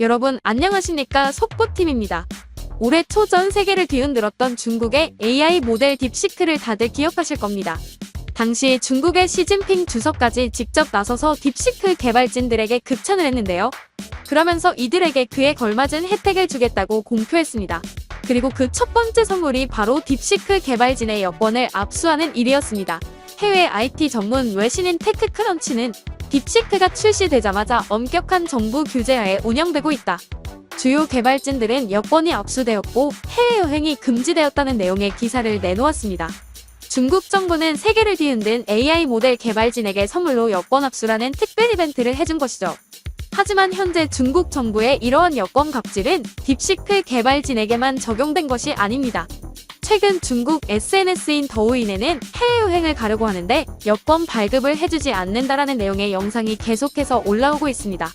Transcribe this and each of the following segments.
여러분 안녕하십니까 속보팀입니다. 올해 초 전 세계를 뒤흔들었던 중국의 AI 모델 딥시크를 다들 기억하실 겁니다. 당시 중국의 시진핑 주석까지 직접 나서서 딥시크 개발진들에게 극찬을 했는데요. 그러면서 이들에게 그에 걸맞은 혜택을 주겠다고 공표했습니다. 그리고 그 첫 번째 선물이 바로 딥시크 개발진의 여권을 압수하는 일이었습니다. 해외 IT 전문 외신인 테크크런치는 딥시크가 출시되자마자 엄격한 정부 규제하에 운영되고 있다. 주요 개발진들은 여권이 압수되었고 해외여행이 금지되었다는 내용의 기사를 내놓았습니다. 중국 정부는 세계를 뒤흔든 AI 모델 개발진에게 선물로 여권 압수라는 특별 이벤트를 해준 것이죠. 하지만 현재 중국 정부의 이러한 여권 갑질은 딥시크 개발진에게만 적용된 것이 아닙니다. 최근 중국 SNS인 더우인에는 해외여행을 가려고 하는데 여권 발급을 해주지 않는다라는 내용의 영상이 계속해서 올라오고 있습니다.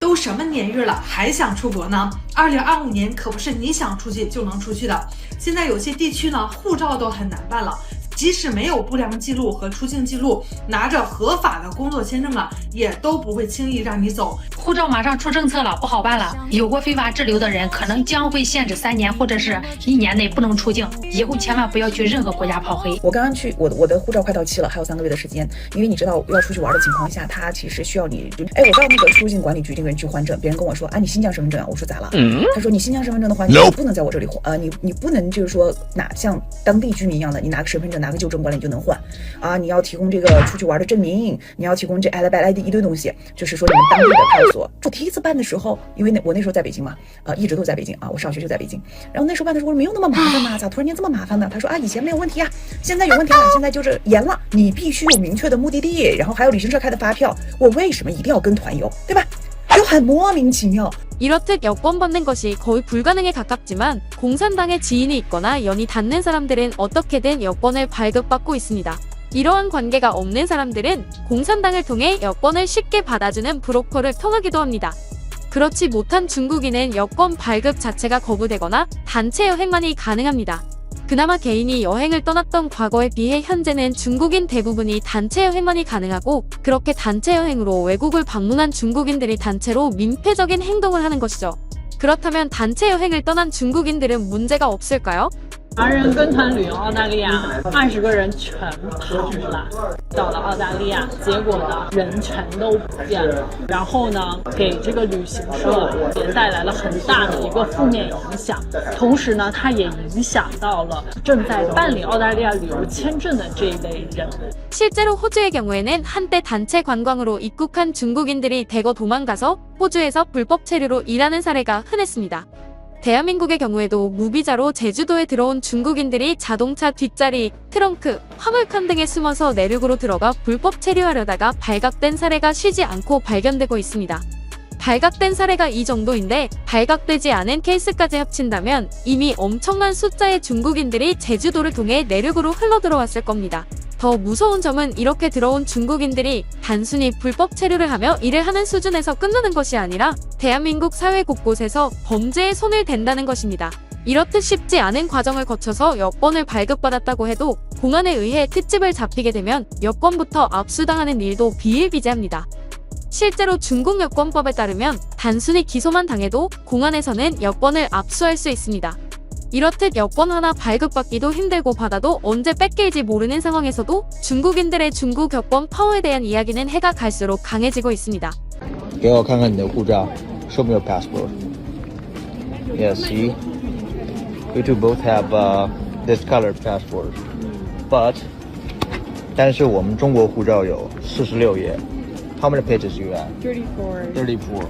都什么年月了，还想出国呢？二零二五年可不是你想出去就能出去的。现在有些地区呢，护照都很难办了， 即使没有不良记录和出境记录，拿着合法的工作签证了，也都不会轻易让你走。护照马上出政策了，不好办了。有过非法滞留的人，可能将会限制三年或者是一年内不能出境。以后千万不要去任何国家跑黑。我刚刚去，我我的护照快到期了，还有三个月的时间。因为你知道要出去玩的情况下，他其实需要你就，哎，我到那个出境管理局这边去换证，别人跟我说，啊，你新疆身份证啊，我说咋了？他说你新疆身份证的话，你不能在我这里换，呃，你你不能就是说拿像当地居民一样的，你拿个身份证，拿个旧证过来你就能换，啊，你要提供这个出去玩的证明，你要提供这 i 来 i ID 一堆东西，就是说你们当地的派出所。我第一次办的时候，因为那我那时候在北京嘛，呃，一直都在北京啊，我上学就在北京。然后那时候办的时候，我说没有那么麻烦嘛，咋突然间这么麻烦呢？他说啊，以前没有问题啊，现在有问题了，现在就是严了，你必须有明确的目的地，然后还有旅行社开的发票。我为什么一定要跟团游，对吧？就很莫名其妙。 이렇듯 여권 받는 것이 거의 불가능에 가깝지만 공산당의 지인이 있거나 연이 닿는 사람들은 어떻게든 여권을 발급받고 있습니다. 이러한 관계가 없는 사람들은 공산당을 통해 여권을 쉽게 받아주는 브로커를 통하기도 합니다. 그렇지 못한 중국인은 여권 발급 자체가 거부되거나 단체 여행만이 가능합니다. 그나마 개인이 여행을 떠났던 과거에 비해 현재는 중국인 대부분이 단체 여행만이 가능하고 그렇게 단체 여행으로 외국을 방문한 중국인들이 단체로 민폐적인 행동을 하는 것이죠. 그렇다면 단체 여행을 떠난 중국인들은 문제가 없을까요? 华人跟团旅游澳大利亚，二十个人全跑了，到了澳大利亚，结果呢人全都不见了，然后呢给这个旅行社也带来了很大的一个负面影响，同时呢它也影响到了正在办理澳大利亚旅游签证的这一类人。 실제로 호주의 경우에는 한때 단체 관광으로 입국한 중국인들이 대거 도망가서 호주에서 불법 체류로 일하는 사례가 흔했습니다. 대한민국의 경우에도 무비자로 제주도에 들어온 중국인들이 자동차 뒷자리, 트렁크, 화물칸 등에 숨어서 내륙으로 들어가 불법 체류하려다가 발각된 사례가 쉬지 않고 발견되고 있습니다. 발각된 사례가 이 정도인데 발각되지 않은 케이스까지 합친다면 이미 엄청난 숫자의 중국인들이 제주도를 통해 내륙으로 흘러들어왔을 겁니다. 더 무서운 점은 이렇게 들어온 중국인들이 단순히 불법 체류를 하며 일을 하는 수준에서 끝나는 것이 아니라 대한민국 사회 곳곳에서 범죄에 손을 댄다는 것입니다. 이렇듯 쉽지 않은 과정을 거쳐서 여권을 발급받았다고 해도 공안에 의해 특집을 잡히게 되면 여권부터 압수당하는 일도 비일비재합니다. 실제로 중국 여권법에 따르면 단순히 기소만 당해도 공안에서는 여권을 압수할 수 있습니다. 이렇듯 여권 하나 발급받기도 힘들고 받아도 언제 뺏길지 모르는 상황에서도 중국인들의 중국 여권 파워에 대한 이야기는 해가 갈수록 강해지고 있습니다. 给我看看你的护照，Show me your passport. Yes, see, you two both have uh, this colored passport, but 但是我们中国护照有四十六页。 How many pages you have? Thirty-four. Thirty-four.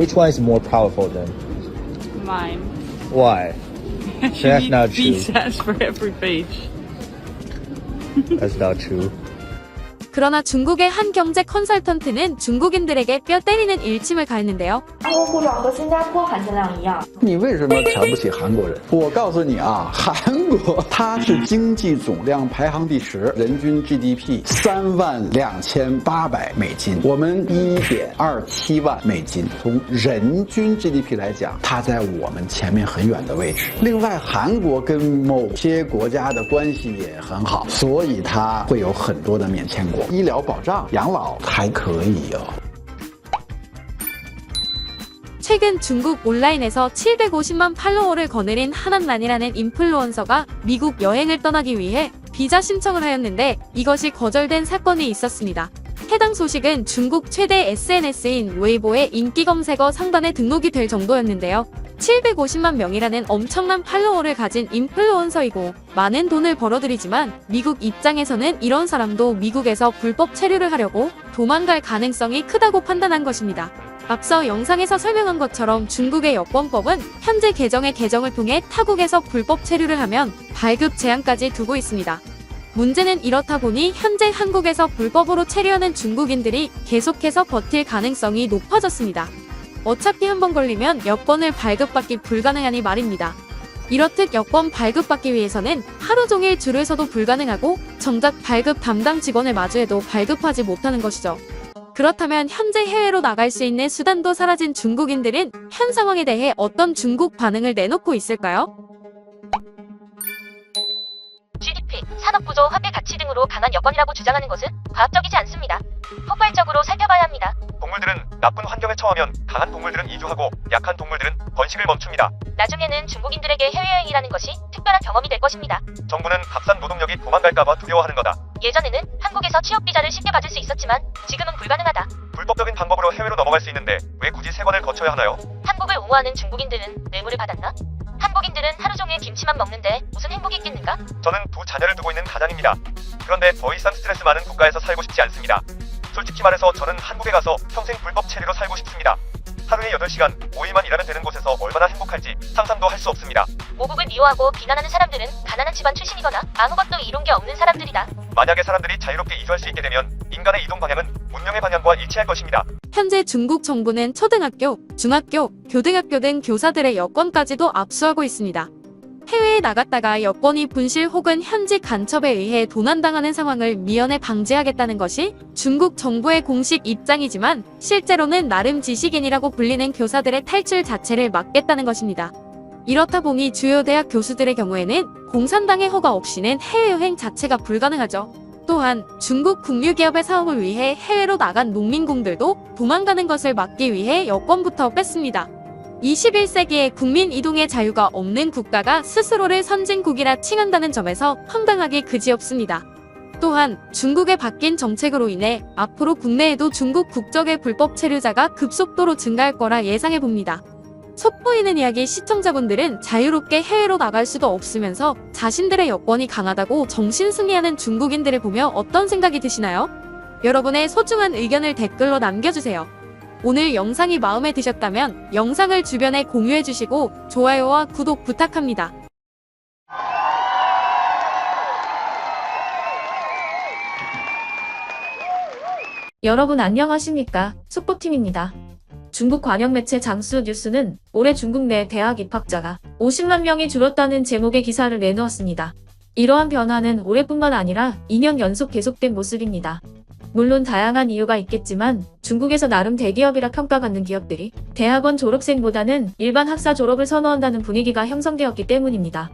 Which one is more powerful than? Mine. Why? That's not true. for every page. That's not true. 그러나 중국의 한 경제 컨설턴트는 중국인들에게 뼈 때리는 일침을 가했는데요. 中国护照和新加坡含金量一样，你为什么瞧不起韩国人？我告诉你啊，韩国它是经济总量排行第十，人均 GDP 三万两千八百美金，我们一点二七万美金。从人均 GDP 来讲，它在我们前面很远的位置。另外，韩国跟某些国家的关系也很好，所以它会有很多的免签国， 医疗保障、养老还可以哦。 최근 중국 온라인에서 750만 팔로워를 거느린 하난난이라는 인플루언서가 미국 여행을 떠나기 위해 비자 신청을 하였는데 이것이 거절된 사건이 있었습니다. 해당 소식은 중국 최대 SNS인 웨이보의 인기 검색어 상단에 등록이 될 정도였는데요. 750만 명이라는 엄청난 팔로워를 가진 인플루언서이고 많은 돈을 벌어들이지만 미국 입장에서는 이런 사람도 미국에서 불법 체류를 하려고 도망갈 가능성이 크다고 판단한 것입니다. 앞서 영상에서 설명한 것처럼 중국의 여권법은 현재 개정의 개정을 통해 타국에서 불법 체류를 하면 발급 제한까지 두고 있습니다. 문제는 이렇다 보니 현재 한국에서 불법으로 체류하는 중국인들이 계속해서 버틸 가능성이 높아졌습니다. 어차피 한 번 걸리면 여권을 발급받기 불가능하니 말입니다. 이렇듯 여권 발급받기 위해서는 하루 종일 줄을 서도 불가능하고 정작 발급 담당 직원을 마주해도 발급하지 못하는 것이죠. 그렇다면 현재 해외로 나갈 수 있는 수단도 사라진 중국인들은 현 상황에 대해 어떤 중국 반응을 내놓고 있을까요? 구조, 화폐 가치 등으로 강한 여건이라고 주장하는 것은 과학적이지 않습니다. 폭발적으로 살펴봐야 합니다. 동물들은 나쁜 환경에 처하면 강한 동물들은 이주하고 약한 동물들은 번식을 멈춥니다. 나중에는 중국인들에게 해외여행이라는 것이 특별한 경험이 될 것입니다. 정부는 값싼 노동력이 도망갈까봐 두려워하는 거다. 예전에는 한국에서 취업 비자를 쉽게 받을 수 있었지만 지금은 불가능하다. 불법적인 방법으로 해외로 넘어갈 수 있는데 왜 굳이 세관을 거쳐야 하나요? 한국을 옹호하는 중국인들은 뇌물을 받았나? 김치만 먹는데 무슨 행복이 있겠는가? 저는 두 자녀를 두고 있는 가장입니다. 그런데 더 이상 스트레스 많은 국가에서 살고 싶지 않습니다. 솔직히 말해서 저는 한국에 가서 평생 불법 체류로 살고 싶습니다. 하루에 8시간, 5일만 일하면 되는 곳에서 얼마나 행복할지 상상도 할 수 없습니다. 모국을 미워하고 비난하는 사람들은 가난한 집안 출신이거나 아무것도 이룬 게 없는 사람들이다. 만약에 사람들이 자유롭게 이주할 수 있게 되면 인간의 이동 방향은 문명의 방향과 일치할 것입니다. 현재 중국 정부는 초등학교, 중학교, 교등학교 등 교사들의 여권까지도 압수하고 있습니다. 해외에 나갔다가 여권이 분실 혹은 현지 간첩에 의해 도난당하는 상황을 미연에 방지하겠다는 것이 중국 정부의 공식 입장이지만 실제로는 나름 지식인이라고 불리는 교사들의 탈출 자체를 막겠다는 것입니다. 이렇다 보니 주요 대학 교수들의 경우에는 공산당의 허가 없이는 해외여행 자체가 불가능하죠. 또한 중국 국유기업의 사업을 위해 해외로 나간 농민공들도 도망가는 것을 막기 위해 여권부터 뺐습니다. 21세기에 국민 이동의 자유가 없는 국가가 스스로를 선진국이라 칭한다는 점에서 황당하기 그지없습니다. 또한 중국의 바뀐 정책으로 인해 앞으로 국내에도 중국 국적의 불법 체류자가 급속도로 증가할 거라 예상해 봅니다. 속보이는 이야기 시청자분들은 자유롭게 해외로 나갈 수도 없으면서 자신들의 여권이 강하다고 정신승리하는 중국인들을 보며 어떤 생각이 드시나요? 여러분의 소중한 의견을 댓글로 남겨주세요. 오늘 영상이 마음에 드셨다면 영상을 주변에 공유해주시고 좋아요와 구독 부탁합니다. 여러분 안녕하십니까? 속보팀입니다. 중국 관영 매체 장수 뉴스는 올해 중국 내 대학 입학자가 50만 명이 줄었다는 제목의 기사를 내놓았습니다. 이러한 변화는 올해뿐만 아니라 2년 연속 계속된 모습입니다. 물론 다양한 이유가 있겠지만 중국에서 나름 대기업이라 평가받는 기업들이 대학원 졸업생보다는 일반 학사 졸업을 선호한다는 분위기가 형성되었기 때문입니다.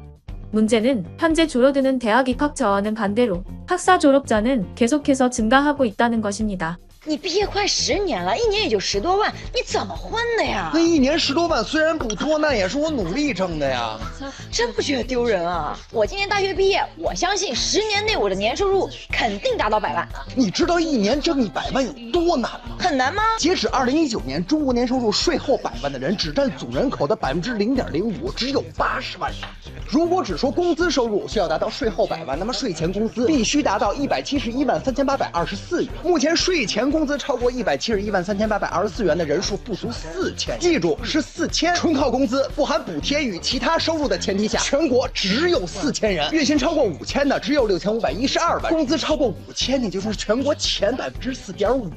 문제는 현재 줄어드는 대학 입학자와는 반대로 학사 졸업자는 계속해서 증가하고 있다는 것입니다. 你毕业快十年了，一年也就十多万，你怎么混的呀？那一年十多万虽然不多，那也是我努力挣的呀。真不觉得丢人啊！我今年大学毕业，我相信十年内我的年收入肯定达到百万。你知道一年挣一百万有多难吗？很难吗？截止二零一九年，中国年收入税后百万的人只占总人口的百分之零点零五，只有八十万人。如果只说工资收入需要达到税后百万，那么税前工资必须达到一百七十一万三千八百二十四元。目前税前工资超过一百七十一万三千八百二十四元的人数不足四千，记住是四千，纯靠工资不含补贴与其他收入的前提下，全国只有四千人，月薪超过五千的只有六千五百一十二万，工资超过五千，也就是全国前百分之四点五。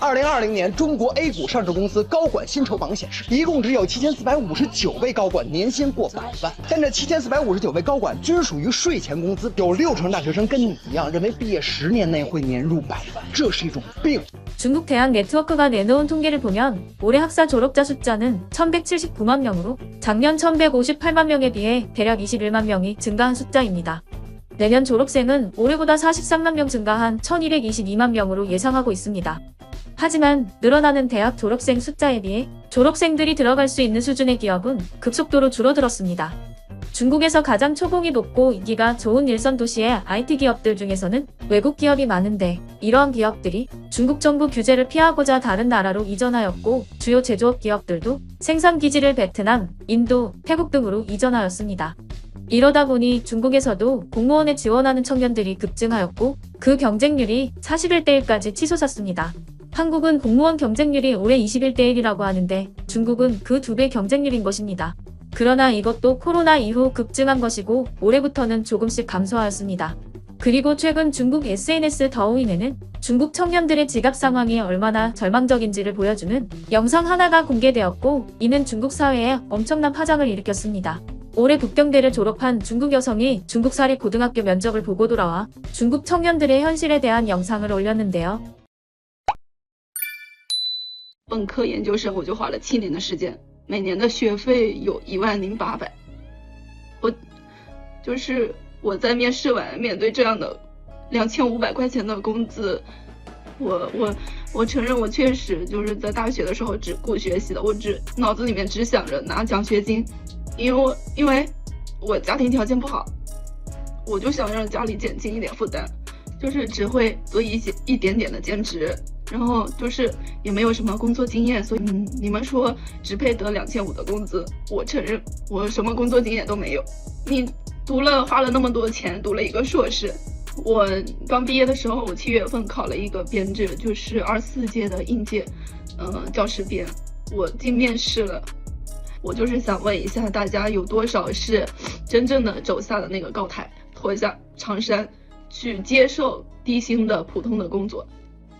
二零二零年中国 A 股上市公司高管薪酬榜显示，一共只有七千四百五十九位高管年薪过百万，但这七千四百五十九位高管均属于税前工资，有六成大学生跟你一样认为毕业十年内会年入百万，这是一种病。 중국 대학 네트워크가 내놓은 통계를 보면 올해 학사 졸업자 숫자는 1179만 명으로 작년 1158만 명에 비해 대략 21만 명이 증가한 숫자입니다. 내년 졸업생은 올해보다 43만 명 증가한 1222만 명으로 예상하고 있습니다. 하지만 늘어나는 대학 졸업생 숫자에 비해 졸업생들이 들어갈 수 있는 수준의 기업은 급속도로 줄어들었습니다. 중국에서 가장 초봉이 높고 인기가 좋은 일선 도시의 IT 기업들 중에서는 외국 기업이 많은데 이러한 기업들이 중국 정부 규제를 피하고자 다른 나라로 이전하였고 주요 제조업 기업들도 생산 기지를 베트남, 인도, 태국 등으로 이전하였습니다. 이러다 보니 중국에서도 공무원에 지원하는 청년들이 급증하였고 그 경쟁률이 41대 1까지 치솟았습니다. 한국은 공무원 경쟁률이 올해 21대 1이라고 하는데 중국은 그 두 배 경쟁률인 것입니다. 그러나 이것도 코로나 이후 급증한 것이고 올해부터는 조금씩 감소하였습니다. 그리고 최근 중국 SNS 더우인에는 중국 청년들의 지갑 상황이 얼마나 절망적인지를 보여주는 영상 하나가 공개되었고 이는 중국 사회에 엄청난 파장을 일으켰습니다. 올해 북경대를 졸업한 중국 여성이 중국 사립 고등학교 면접을 보고 돌아와 중국 청년들의 현실에 대한 영상을 올렸는데요. 本科、研究生我就花了七年的时间， 每年的学费有一万零八百。我就是我在面试完，面对这样的两千五百块钱的工资，我我我承认我确实就是在大学的时候只顾学习的，我只脑子里面只想着拿奖学金，因为我因为我家庭条件不好，我就想让家里减轻一点负担，就是只会做一些一点点的兼职。然后就是也没有什么工作经验，所以，你们说只配得两千五的工资，我承认我什么工作经验都没有。你读了花了那么多钱，读了一个硕士，我刚毕业的时候，我七月份考了一个编制，就是二四届的应届，嗯、教师编，我进面试了。我就是想问一下大家，有多少是真正的走下了那个高台，脱下长衫，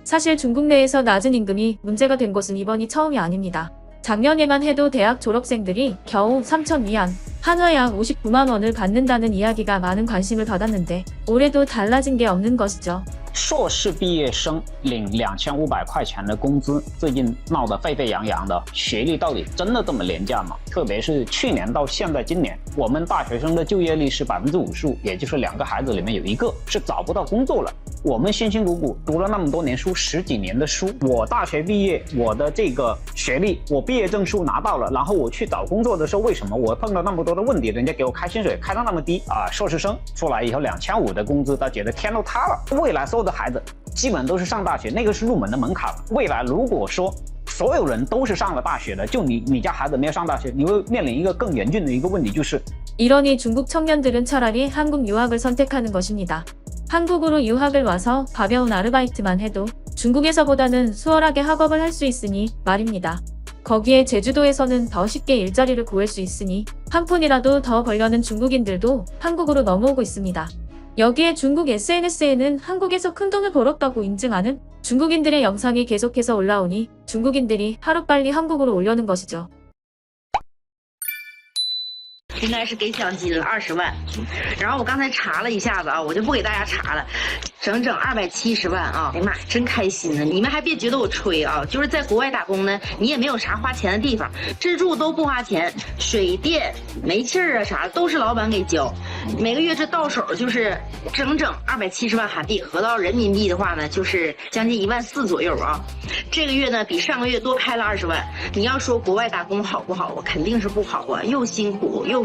사실 중국 내에서 낮은 임금이 문제가 된 것은 이번이 처음이 아닙니다. 작년에만 해도 대학 졸업생들이 겨우 3천 위안, 한화 약 59만 원을 받는다는 이야기가 많은 관심을 받았는데 올해도 달라진 게 없는 것이죠. 硕士毕业生领两千五百块钱的工资，最近闹得沸沸扬扬的。学历到底真的这么廉价吗？特别是去年到现在今年，我们大学生的就业率是百分之五十五，也就是两个孩子里面有一个是找不到工作了。我们辛辛苦苦读了那么多年书，十几年的书，我大学毕业，我的这个学历，我毕业证书拿到了，然后我去找工作的时候，为什么我碰到那么多的问题？人家给我开薪水开到那么低啊！硕士生出来以后两千五的工资，他觉得天都塌了。未来所有的孩子基本都是上大学，那个是入门的门槛了。未来如果说所有人都是上了大学的，就你你家孩子没有上大学，你会面临一个更严峻的一个问题，就是 이러니 중국 청년들은 차라리 한국 유학을 선택하는 것입니다. 한국으로 유학을 와서 가벼운 아르바이트만 해도 중국에서보다는 수월하게 학업을 할 수 있으니 말입니다. 거기에 제주도에서는 더 쉽게 일자리를 구할 수 있으니 한 푼이라도 더 벌려는 중국인들도 한국으로 넘어오고 있습니다. 여기에 중국 SNS에는 한국에서 큰 돈을 벌었다고 인증하는 중국인들의 영상이 계속해서 올라오니 중국인들이 하루빨리 한국으로 오려는 것이죠. 应该是给奖金了二十万，然后我刚才查了一下子啊，我就不给大家查了，整整二百七十万啊！哎呀妈，真开心呢！你们还别觉得我吹啊，就是在国外打工呢，你也没有啥花钱的地方，吃住都不花钱，水电、煤气儿啊啥都是老板给交，每个月这到手就是整整二百七十万韩币，合到人民币的话呢，就是将近一万四左右啊。这个月呢，比上个月多开了二十万。你要说国外打工好不好啊？肯定是不好啊，又辛苦又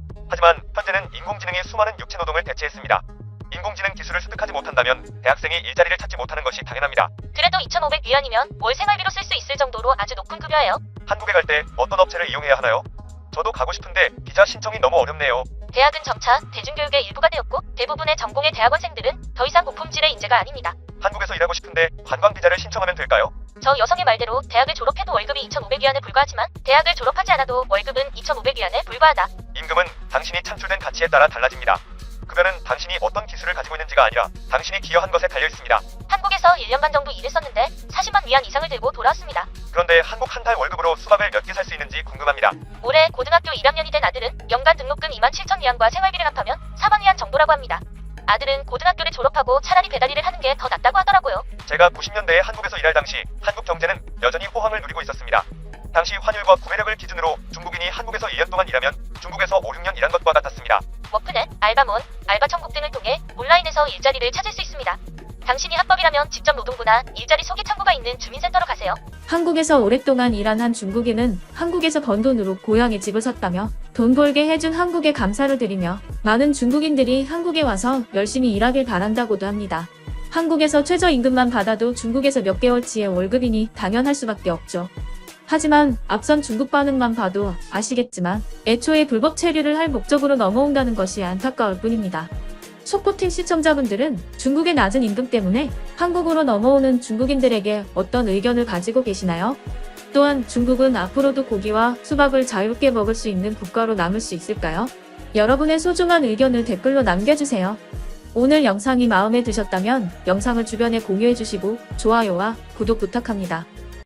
하지만 현재는 인공지능이 수많은 육체 노동을 대체했습니다. 인공지능 기술을 습득하지 못한다면 대학생이 일자리를 찾지 못하는 것이 당연합니다. 그래도 2,500위안이면 월 생활비로 쓸 수 있을 정도로 아주 높은 급여예요. 한국에 갈 때 어떤 업체를 이용해야 하나요? 저도 가고 싶은데 비자 신청이 너무 어렵네요. 대학은 점차 대중교육의 일부가 되었고 대부분의 전공의 대학원생들은 더 이상 고품질의 인재가 아닙니다. 한국에서 일하고 싶은데 관광 비자를 신청하면 될까요? 저 여성의 말대로 대학을 졸업해도 월급이 2,500위안에 불과하지만 대학을 졸업하지 않아도 월급은 2,500위안에 불과하다. 임금은 당신이 창출된 가치에 따라 달라집니다. 급여는 당신이 어떤 기술을 가지고 있는지가 아니라 당신이 기여한 것에 달려 있습니다. 한국에서 1년 반 정도 일했었는데 40만 위안 이상을 들고 돌아왔습니다. 그런데 한국 한 달 월급으로 수박을 몇 개 살 수 있는지 궁금합니다. 올해 고등학교 1학년이 된 아들은 연간 등록금 2만 7천 위안과 생활비를 합하면 4만 위안 정도라고 합니다. 아들은 고등학교를 졸업하고 차라리 배달 일을 하는 게 더 낫다고 하더라고요. 제가 90년대에 한국에서 일할 당시 한국 경제는 여전히 호황을 누리고 있었습니다. 당시 환율과 구매력을 기준으로 중국인이 한국에서 1년 동안 일하면 중국에서 5, 6년 일한 것과 같았습니다. 워크넷, 알바몬, 알바 천국 등을 통해 온라인에서 일자리를 찾을 수 있습니다. 당신이 합법이라면 직접 노동부나 일자리 소개 창구가 있는 주민센터로 가세요. 한국에서 오랫동안 일한 한 중국인은 한국에서 번 돈으로 고향에 집을 샀다며 돈 벌게 해준 한국에 감사를 드리며 많은 중국인들이 한국에 와서 열심히 일하길 바란다고도 합니다. 한국에서 최저임금만 받아도 중국에서 몇 개월치의 월급이니 당연할 수밖에 없죠. 하지만 앞선 중국 반응만 봐도 아시겠지만 애초에 불법 체류를 할 목적으로 넘어온다는 것이 안타까울 뿐입니다. 소코팅 시청자분들은 중국의 낮은 임금 때문에 한국으로 넘어오는 중국인들에게 어떤 의견을 가지고 계시나요? 또한 중국은 앞으로도 고기와 수박을 자유롭게 먹을 수 있는 국가로 남을 수 있을까요? 여러분의 소중한 의견을 댓글로 남겨주세요. 오늘 영상이 마음에 드셨다면 영상을 주변에 공유해주시고 좋아요와 구독 부탁합니다.